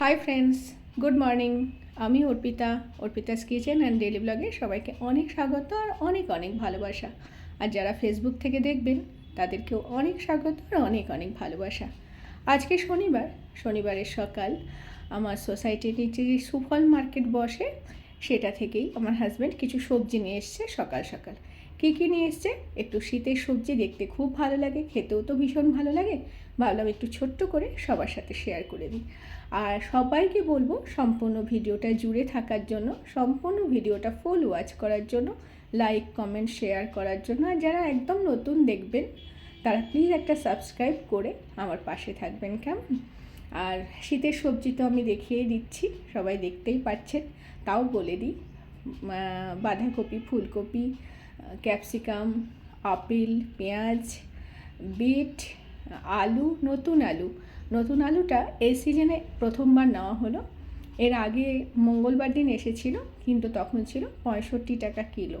Hi friends good morning আমি Arpita, Arpita's kitchen and daily ব্লগে সবাইকে অনেক স্বাগত আর অনেক অনেক ভালোবাসা। আর যারা ফেসবুক থেকে দেখবেন, তাদেরকেও অনেক স্বাগত আর অনেক অনেক ভালোবাসা। আজকে শনিবার, শনিবারের সকাল, আমার সোসাইটির নিচে যে সুফল মার্কেট বসে, সেটা থেকেই আমার হাজব্যান্ড কিছু সবজি নিয়ে এসছে সকাল সকাল। কী কী নিয়ে এসছে? একটু শীতের সবজি দেখতে খুব ভালো লাগে, খেতেও তো ভীষণ ভালো লাগে। ভাবলাম একটু ছোট্ট করে সবার সাথে শেয়ার করে দিই। আর সবাইকে বলব, সম্পূর্ণ ভিডিওটা জুড়ে থাকার জন্য, সম্পূর্ণ ভিডিওটা ফুল ওয়াচ করার জন্য লাইক কমেন্ট শেয়ার করার জন্য। আর যারা একদম নতুন দেখবেন, তারা প্লিজ একটা সাবস্ক্রাইব করে আমার পাশে থাকবেন কেমন? আর শীতের সবজি তো আমি দেখিয়ে দিচ্ছি, সবাই দেখতেই পাচ্ছেন। তাও বলে দিই বাঁধাকপি, ফুলকপি ক্যাপসিকাম, আপেল, পেঁয়াজ, বিট, আলু, নতুন আলু। নতুন আলুটা এই সিজনে প্রথমবার নেওয়া হলো। এর আগে মঙ্গলবার দিন এসেছিল, কিন্তু তখন ছিল পঁয়ষট্টি টাকা কিলো।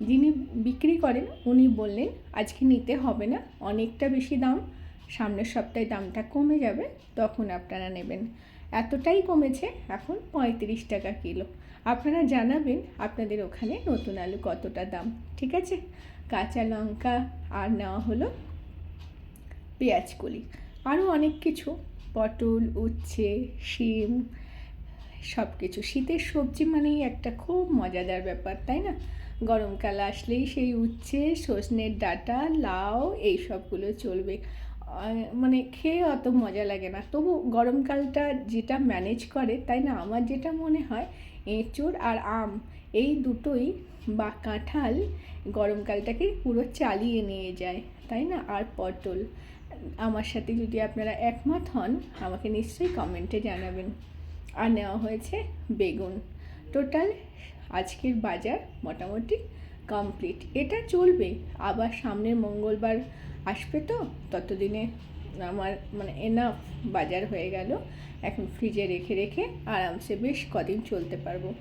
যিনি বিক্রি করেন, উনি বললেন, আজকে নিতে হবে না, অনেকটা বেশি দাম, সামনের সপ্তাহে দামটা কমে যাবে, তখন আপনারা নেবেন। এতটাই কমেছে এখন পঁয়ত্রিশ টাকা কিলো। আপনারা জানাবেন আপনাদের ওখানে নতুন আলু কতটা দাম। ঠিক আছে? কাঁচা লঙ্কা আর নেওয়া হলো পেঁয়াজ কলি। আরও অনেক কিছু, পটল, উচ্ছে, শিম সব কিছু শীতের সবজি মানেই একটা খুব মজাদার ব্যাপার, তাই না? গরমকাল আসলেই সেই উচ্ছে, সজনের ডাঁটা, লাউ এই সবগুলো চলবে। মানে খেয়ে অত মজা লাগে না। তবু গরমকালটা যেটা ম্যানেজ করে, তাই না? আমার যেটা মনে হয়, এঁচোড় আর আম, এই দুটোই বা কাঁঠাল গরমকালটাকে পুরো চালিয়ে নিয়ে যায়, তাই না? আর পটল, আমার সাথে যদি আপনারা একমত হন, আমাকে নিশ্চয়ই কমেন্টে জানাবেন। আর নেওয়া হয়েছে বেগুন। টোটাল আজকের বাজার মোটামুটি কমপ্লিট এটা চলবে, আবার সামনের মঙ্গলবার আসবে তো? ততদিনে আমার মানে এনাফ বাজার হয়ে গেল। এখন ফ্রিজে রেখে রেখে আরামসে বেশ কদিন চলতে পারব।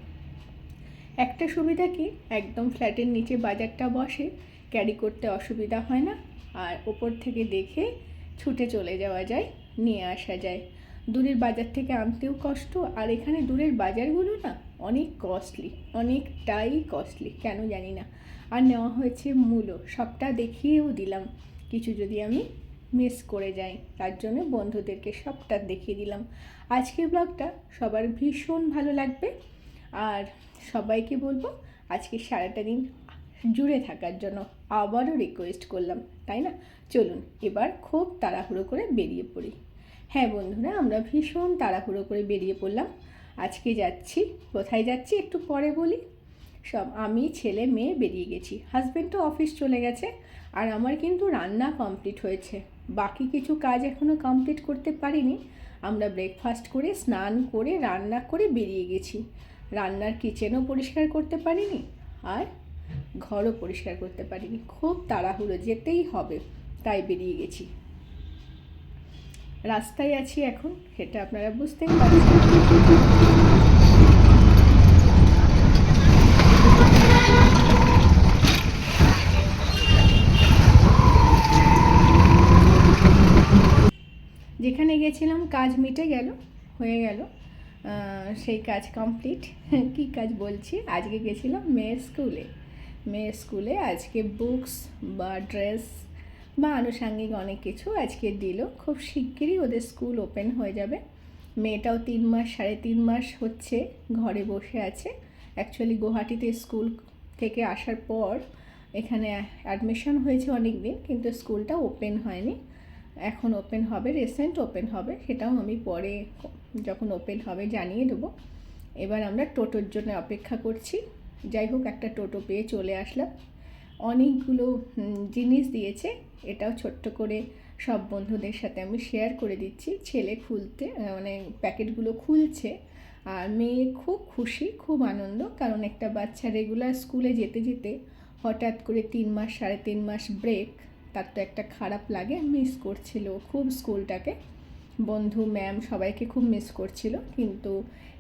একটা সুবিধা কি? একদম ফ্ল্যাটের নিচে বাজারটা বসে ক্যারি করতে অসুবিধা হয় না। আর ওপর থেকে দেখে ছুটে চলে যাওয়া যায়, নিয়ে আসা যায়। দূরের বাজার থেকে আনতেও কষ্ট, আর এখানে দূরের বাজারগুলো না অনেক কস্টলি অনেকটাই কস্টলি কেন জানি না। আর নেওয়া হয়েছে মূলো, সবটা দেখিয়েও দিলাম। কিছু যদি আমি মিস করে যাই, তার জন্য বন্ধুদেরকে সবটা দেখিয়ে দিলাম। আজকের ব্লগটা সবার ভীষণ ভালো লাগবে। আর সবাইকে বলব, আজকে সারাটা দিন জুড়ে থাকার জন্য আবারও রিকোয়েস্ট করলাম, তাই না? চলুন, এবার খুব তাড়াহুড়ো করে বেরিয়ে পড়ি। হ্যাঁ বন্ধুরা, আমরা ভীষণ তাড়াহুড়ো করে বেরিয়ে পড়লাম। আজকে যাচ্ছি, কোথায় যাচ্ছি একটু পরে বলি? সব, আমি ছেলে মেয়ে বেরিয়ে গেছি। হাজব্যান্ড তো অফিস চলে গেছে আর আমার কিন্তু রান্না কমপ্লিট হয়েছে। বাকি কিছু কাজ এখনও কমপ্লিট করতে পারিনি। আমরা ব্রেকফাস্ট করে, স্নান করে, রান্না করে বেরিয়ে গেছি। রান্নার কিচেনও পরিষ্কার করতে পারিনি আর ঘরও পরিষ্কার করতে পারিনি। খুব তাড়াহুড়ো যেতেই হবে, তাই বেরিয়ে গেছি। রাস্তায় আছি এখন, সেটা আপনারা বুঝতেই পারছেন যেখানে গেছিলাম, কাজ মিটে গেল, হয়ে গেল। সেই কাজ কমপ্লিট কি কাজ বলছি? আজকে গেছিলাম মেয়ের স্কুলে মেয়ের স্কুলে আজকে বুকস বা ড্রেস বা আনুষাঙ্গিক অনেক কিছু আজকে দিল। খুব শিগগিরই ওদের স্কুল ওপেন হয়ে যাবে। মেয়েটাও তিন মাস, সাড়ে তিন মাস হচ্ছে ঘরে বসে আছে। অ্যাকচুয়ালি গুয়াহাটিতে স্কুল থেকে আসার পর এখানে অ্যাডমিশন হয়েছে অনেক দিন কিন্তু স্কুলটা ওপেন হয়নি। এখন ওপেন হবে রিসেন্ট ওপেন হবে, সেটাও আমি পরে যখন ওপেন হবে জানিয়ে দেবো। এবার আমরা টোটোর জন্য অপেক্ষা করছি। যাই হোক, একটা টোটো পেয়ে চলে আসলাম। অনেকগুলো জিনিস দিয়েছে। এটাও ছোট্ট করে সব বন্ধুদের সাথে আমি শেয়ার করে দিচ্ছি। ছেলে খুলতে মানে প্যাকেটগুলো খুলছে। আর মেয়ে খুব খুশি, খুব আনন্দ, কারণ একটা বাচ্চা রেগুলার স্কুলে যেতে যেতে হঠাৎ করে তিন মাস, সাড়ে তিন মাস ব্রেক তার তো একটা খারাপ লাগে মিস করছিল খুব স্কুলটাকে বন্ধু ম্যাম সবাইকে খুব মিস করছিল, কিন্তু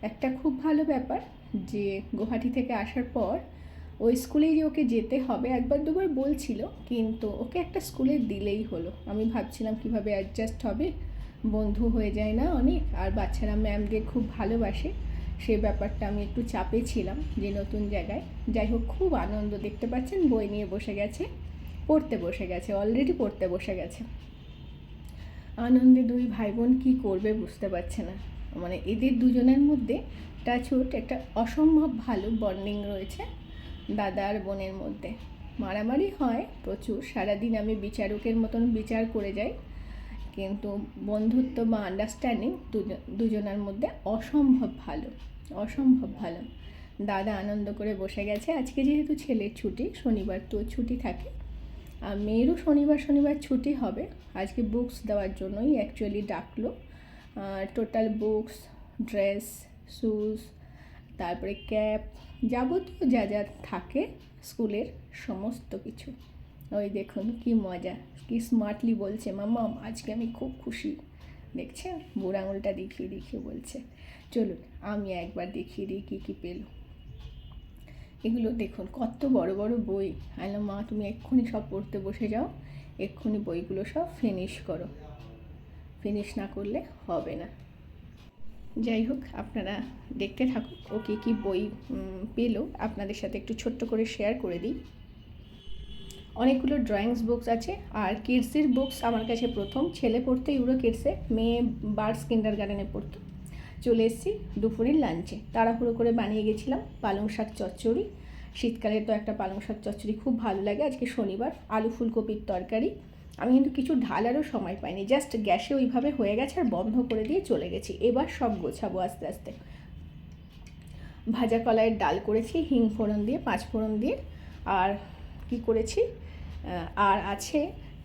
একটা খুব ভালো ব্যাপার যে গুয়াহাটি থেকে আসার পর ওই স্কুলেই যে ওকে যেতে হবে, একবার দুবার বলছিল, কিন্তু ওকে একটা স্কুলে দিলেই হলো। আমি ভাবছিলাম কীভাবে অ্যাডজাস্ট হবে, বন্ধু হয়ে যায় না অনেক, আর বাচ্চারা ম্যামদের খুব ভালোবাসে সেই ব্যাপারটা আমি একটু চাপে ছিলাম যে নতুন জায়গায়। যাই হোক, খুব আনন্দ, দেখতে পাচ্ছেন? বই নিয়ে বসে গেছে। পড়তে বসে গেছে অলরেডি পড়তে বসে গেছে। আনন্দে দুই ভাই বোন কী করবে বুঝতে পারছে না। মানে এদের দুজনের মধ্যে টাচুট একটা অসম্ভব ভালো বন্ডিং রয়েছে দাদা আর বোনের মধ্যে। মারামারি হয় প্রচুর, সারাদিন আমি বিচারকের মতন বিচার করে যাই, কিন্তু বন্ধুত্ব বা আন্ডারস্ট্যান্ডিং দুজনের মধ্যে অসম্ভব ভালো অসম্ভব ভালো। দাদা আনন্দ করে বসে গেছে, আজকে যেহেতু ছেলের ছুটি, শনিবার তো ছুটি থাকে মেয়েরও শনিবার শনিবার ছুটি হবে। আজকে বুকস দেওয়ার জন্যই অ্যাকচুয়ালি ডাকলো। টোটাল বুকস ড্রেস শ্যুজ তারপরে ক্যাপ যাবতীয় যা যা থাকে স্কুলের সমস্ত কিছু। ওই দেখুন কি মজা, কি স্মার্টলি বলছে, মাম্মা, আজকে আমি খুব খুশি। দেখছেন? বুড়ো আঙুলটা দেখিয়ে দেখিয়ে বলছে। চলুন, আমি একবার দেখিয়ে দিই কী কী পেল। এগুলো দেখুন, কত বড় বড় বই। আলো মা, তুমি এক্ষুনি সব পড়তে বসে যাও। এক্ষুনি বইগুলো সব ফিনিশ করো। ফিনিশ না করলে হবে না। যাই হোক, আপনারা দেখতে থাকুন, ও কী কী বই পেল। আপনাদের সাথে একটু ছোট্ট করে শেয়ার করে দিই। অনেকগুলো ড্রয়িংস বুকস আছে, আর কিডসের বুকস আমার কাছে প্রথম। ছেলে পড়তো ইউরো কিডসে মেয়ে বার্ডস কিন্ডার গার্ডেনে পড়তো। চলে এসেছি দুপুরের লাঞ্চে। তাড়াহুড়ো করে বানিয়ে গেছিলাম পালং শাক চচ্চড়ি। শীতকালে তো একটা পালং শাক চচ্চড়ি খুব ভালো লাগে। আজকে শনিবার, আলু ফুলকপির তরকারি। আমি কিন্তু কিছু ঢালারও সময় পাইনি। জাস্ট গ্যাসে ওইভাবে হয়ে গেছে আর বন্ধ করে দিয়ে চলে গেছি। এবার সব গোছাবো আস্তে আস্তে। ভাজা কলাইয়ের ডাল করেছি, হিং ফোড়ন দিয়ে, পাঁচ ফোড়ন দিয়ে। আর কি করেছি? আর আছে,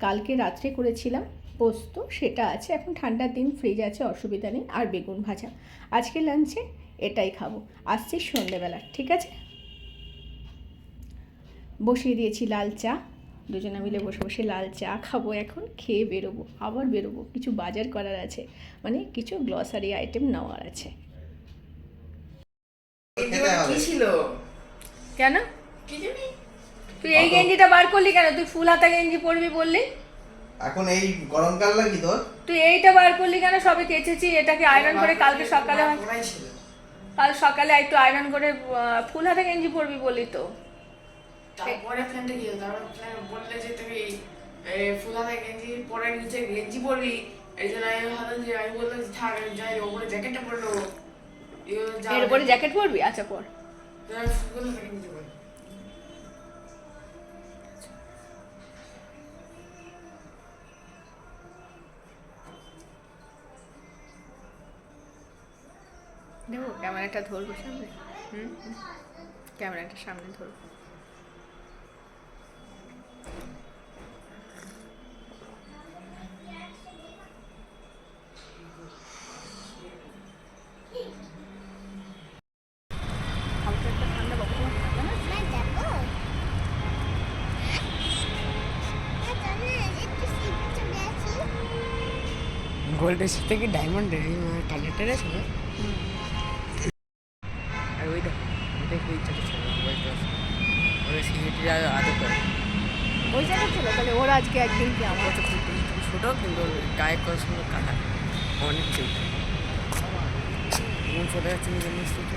কালকে রাত্রে করেছিলাম পোস্ত সেটা আছে। এখন ঠান্ডার দিন ফ্রিজ আছে অসুবিধা নেই। আর বেগুন ভাজা। আজকে লাঞ্চে এটাই খাব। আসছি সন্ধেবেলা ঠিক আছে? বসিয়ে দিয়েছি লাল চা। দুজনে মিলে বসে বসে লাল চা খাব এখন খেয়ে বেরোবো আবার বেরোবো। কিছু বাজার করার আছে। মানে কিছু গ্লসারি আইটেম নেওয়ার আছে। কেন? তুই এই গেঞ্জিটা বার করলি কেন? তুই ফুল হাতা গেঞ্জি পরবি বললি? এখন এই গরমকাল নাকি তোর? তুই এইটা বার করলি কেন? সবে কেচেছি এটাকে আয়রন করে কালকে সকালে হয়- কাল সকালে একটু আয়রন করে ফুল হাতা গেঞ্জি পরবি বললি তো। তারপরে ফ্যানটা কি হলো? তারপর ফ্যান বললে যে তুমি এই ফুল হাতা গেঞ্জি পরে নিচে গেঞ্জি পরবি। এই জন্য আমি ভাবলাম যে আমি বললাম যে থাক আমি যাই ওপরে জ্যাকেটটা পরে নেব। এগুলো এর উপরে জ্যাকেট পরবি? আচ্ছা পর। তারপর ফুল হাতা গেঞ্জি দেখো ক্যামেরাটা ধরবো সামনে? হুম। ক্যামেরাটা সামনে ধরবো। গোল্ডের সাথে কি ডায়মন্ডের কানেক্টেড আছে সিকিউরিটি আদর করে। ওই জায়গায় ছিল? তাহলে ওর আজকে একদিন কি আমার? তো খুব ছোটো কিন্তু গায়ে কত সুন্দর কাটা। অনেক ছিল ছোটো যাচ্ছে নিজের নিশ্চিত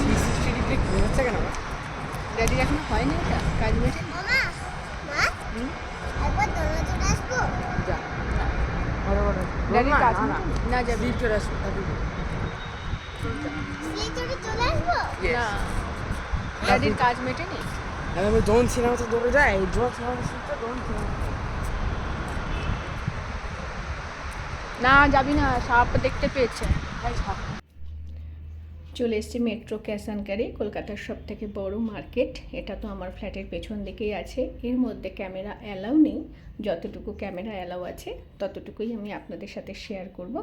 থ্রি সিক্সটি ডিগ্রি ঘুরে যাচ্ছে কেন আমার ড্যাডির এখনও হয়নি এটা কাজ মেটে যা বড় কাজ না? যাবি চলে আসব ড্যাডির কাজ মেটেনি আমি দোন ছিলাম তো দৌড়ে যাই যখন ছিলাম তো দোন ছিলাম না যাবি না সাপ দেখতে পেয়েছে ভাই ছাপ চলে এসেছি মেট্রো ক্যারি কলকাতার সব থেকে বড় মার্কেট এটা তো আমার ফ্ল্যাটের পেছন দিকেই আছে। এর মধ্যে ক্যামেরা অ্যালাউ নেই। যতটুকু ক্যামেরা অ্যালাউ আছে, ততটুকুই আমি আপনাদের সাথে শেয়ার করব।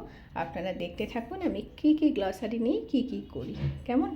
আপনারা দেখতে থাকুন আমি কি কি গ্লসারি নিই, কি কি করি। কেমন?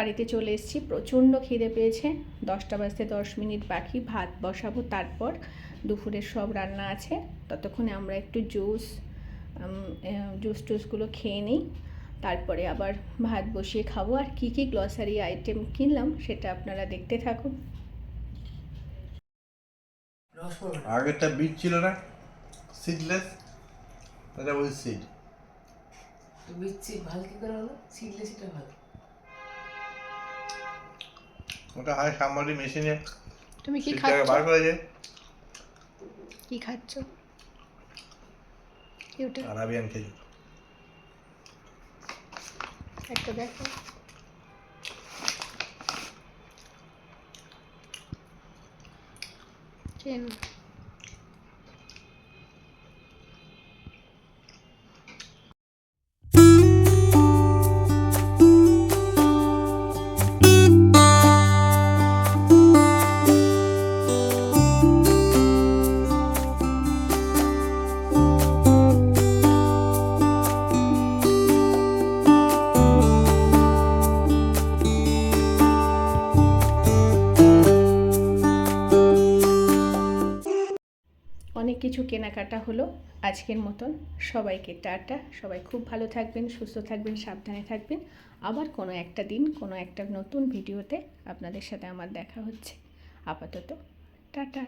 বাড়িতে চলে এসেছি। প্রচণ্ড খিদে পেয়েছে। দশটা বাজতে দশ মিনিট বাকি। ভাত বসাবো তারপর দুপুরের সব রান্না আছে। ততক্ষণে আমরা একটু জুস জুস টুসগুলো খেয়ে নিই। তারপরে আবার ভাত বসিয়ে খাব। আর কী কী গ্লসারি আইটেম কিনলাম সেটা আপনারা দেখতে থাকুন। আগেরটা বীজ ছিল না। সিডলেস এটা বলছি সিড বিচ্ছি ভালো কি করে হলো? শিখলে সেটা ভালো। ওটা হয় সামরি মেশিনে। তুমি কি খাচ্ছ? বার করেছে কি খাচ্ছ? কি ওটা? আরাবিয়ান খেজুর। একটা দেখো। চেন। কিছু কেনাকাটা হলো আজকের মতন। সবাইকে টাটা। সবাই খুব ভালো থাকবেন, সুস্থ থাকবেন, সাবধানে থাকবেন। আবার কোনো একটা দিন, কোনো একটা নতুন ভিডিওতে আপনাদের সাথে আমার দেখা হচ্ছে। আপাতত টাটা।